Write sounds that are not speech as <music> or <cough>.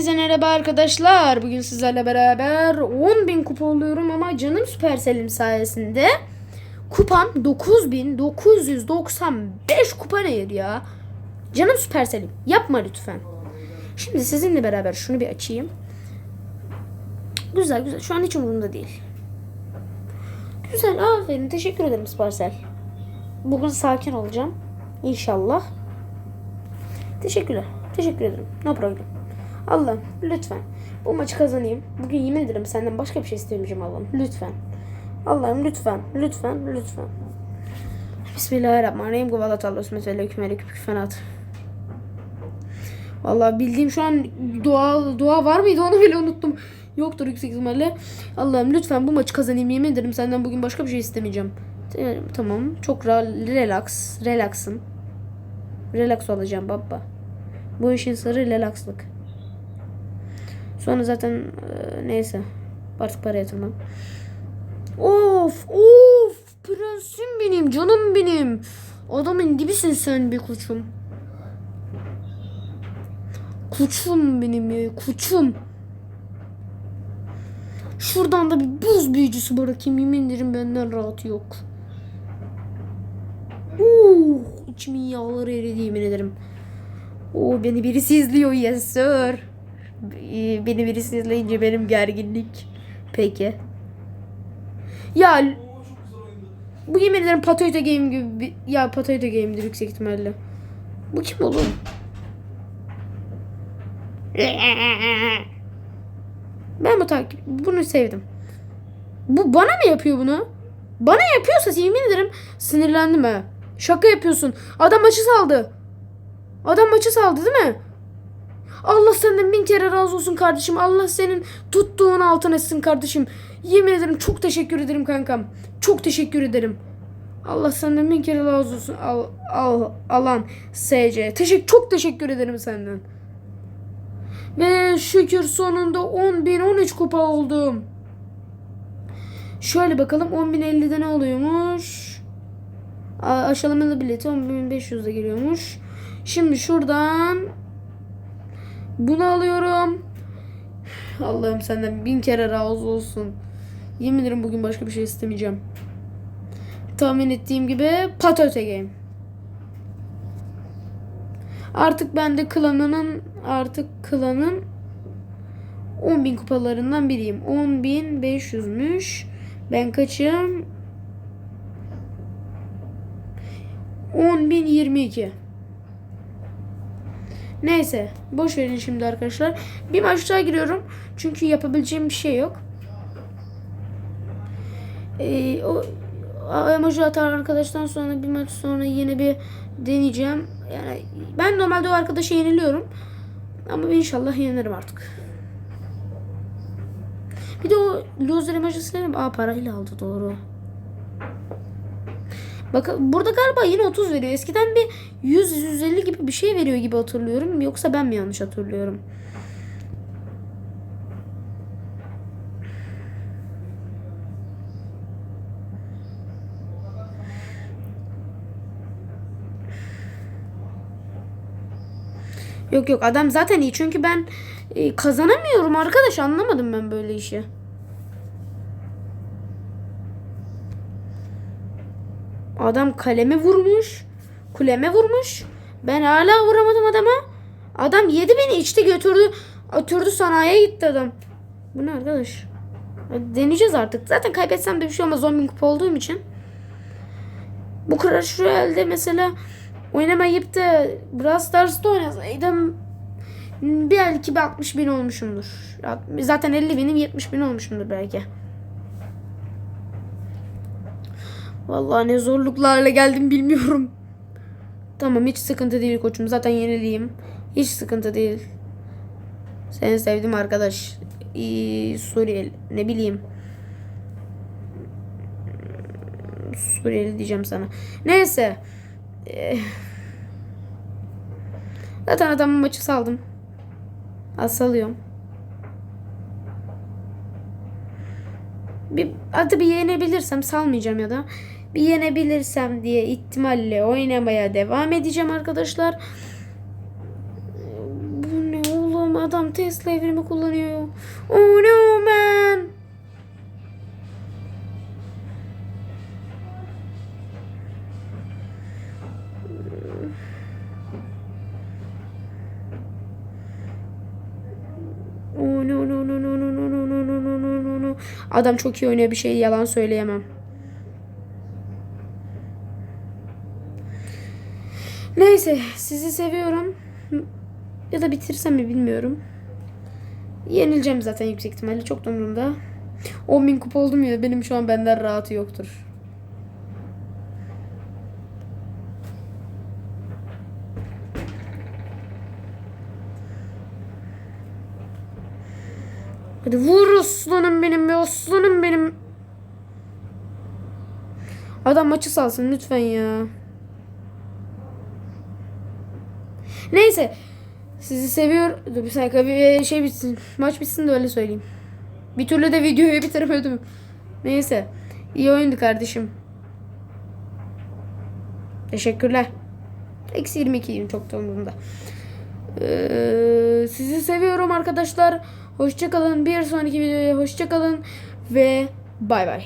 Hepinize merhaba arkadaşlar. Bugün sizlerle beraber 10.000 kupa oluyorum ama canım Supercell'im sayesinde kupam 9995 kupa nedir ya? Canım Supercell'im yapma lütfen. Şimdi sizinle beraber şunu bir açayım. Güzel güzel şu an hiç umurumda değil. Güzel aferin teşekkür ederim Supercell. Bugün sakin olacağım. İnşallah. Teşekkürler. Teşekkür ederim. No problem. Allah'ım lütfen bu maçı kazanayım. Bugün yemin ederim senden başka bir şey istemeyeceğim Allah'ım. Lütfen. Allah'ım lütfen. Lütfen. Lütfen. Bismillahirrahmanirrahim. Guvalat Allah Mesele hükmeli küfenat. Vallahi bildiğim şu an dua, dua var mıydı onu bile unuttum. Yoktur yüksek ihtimalle. Allah'ım lütfen bu maçı kazanayım. Yemin ederim senden bugün başka bir şey istemeyeceğim. Tamam. Çok relax. Relaxım. Relax olacağım baba. Bu işin sırrı relaxlık. Sonra zaten e, neyse. Artık para yatırmam. Of of prensim benim canım benim. Adamın dibisin sen bir koçum. Koçum benim ya koçum. Şuradan da bir buz büyücüsü bırakayım yemin ederim benden rahat yok. Uh, içimin yağları eridi yemin ederim. Oo beni birisi izliyor yes sir. Ee, Beni birisi izleyince benim gerginlik. Peki. Ya bu yemin ederim Patoyta Game gibi bir... Ya Patoyta Game'dir yüksek ihtimalle. Bu kim oğlum? Ben bu takip... Bunu sevdim. Bu bana mı yapıyor bunu? Bana yapıyorsa yemin ederim sinirlendim ha. Şaka yapıyorsun. Adam maçı saldı. Adam maçı saldı değil mi? Allah senden bin kere razı olsun kardeşim. Allah senin tuttuğun altın etsin kardeşim. Yemin ederim çok teşekkür ederim kankam. Çok teşekkür ederim. Allah senden bin kere razı olsun. Al, al, alan SC. Teşekkür, çok teşekkür ederim senden. Ve şükür sonunda 10.013 kupa oldum. Şöyle bakalım 10.050'de ne oluyormuş? Aşılamalı bileti 10.500'de geliyormuş. Şimdi şuradan bunu alıyorum. Allah'ım senden bin kere razı olsun. Yemin ederim bugün başka bir şey istemeyeceğim. Tahmin ettiğim gibi Patote Game. Artık ben de klanının artık klanın 10.000 kupalarından biriyim. 10.500'müş. Ben kaçım? 10.022. Neyse. Boş verin şimdi arkadaşlar. Bir maç daha giriyorum. Çünkü yapabileceğim bir şey yok. Ee, o emoji atan arkadaştan sonra bir maç sonra yine bir deneyeceğim. Yani ben normalde o arkadaşı yeniliyorum. Ama inşallah yenirim artık. Bir de o loser emojisini aa parayla aldı doğru. Bakın burada galiba yine 30 veriyor. Eskiden bir 100-150 gibi bir şey veriyor gibi hatırlıyorum. Yoksa ben mi yanlış hatırlıyorum? Yok yok adam zaten iyi çünkü ben e, kazanamıyorum arkadaş anlamadım ben böyle işi. Adam kaleme vurmuş. Kuleme vurmuş. Ben hala vuramadım adama. Adam yedi beni içti götürdü. Atırdı sanayiye gitti adam. Bu ne arkadaş? Deneyeceğiz artık. Zaten kaybetsem de bir şey olmaz. 10 bin kupa olduğum için. Bu Crash Royale'de mesela oynamayıp da Brawl Stars'ta oynasaydım belki bir 60 bin olmuşumdur. Zaten 50 binim 70 bin olmuşumdur belki. Vallahi ne zorluklarla geldim bilmiyorum. Tamam hiç sıkıntı değil koçum. Zaten yeniliyim. Hiç sıkıntı değil. Seni sevdim arkadaş. Ee, Suriyeli. Ne bileyim. Suriyeli diyeceğim sana. Neyse. Ee, zaten adamın maçı saldım. Az salıyorum. Bir, hadi bir yenebilirsem salmayacağım ya da bir yenebilirsem diye ihtimalle oynamaya devam edeceğim arkadaşlar. Bu ne oğlum? Adam Tesla evrimi kullanıyor. Oh no man. Oh no no no no no no no no no no. Adam çok iyi oynuyor bir şey yalan söyleyemem. Neyse sizi seviyorum. Ya da bitirsem mi bilmiyorum. Yenileceğim zaten yüksek ihtimalle çok da umurumda. 10.000 kupa oldum ya benim şu an benden rahatı yoktur. Hadi vur aslanım benim be aslanım benim. Adam maçı salsın lütfen ya. Neyse. Sizi seviyor. Dur bir saniye bir şey bitsin. Maç bitsin de öyle söyleyeyim. Bir türlü de videoyu <laughs> bitiremedim. Neyse. İyi oyundu kardeşim. Teşekkürler. Eksi 22'yim çok da umurumda. Ee, sizi seviyorum arkadaşlar. Hoşçakalın. Bir sonraki videoya hoşçakalın. Ve bay bay.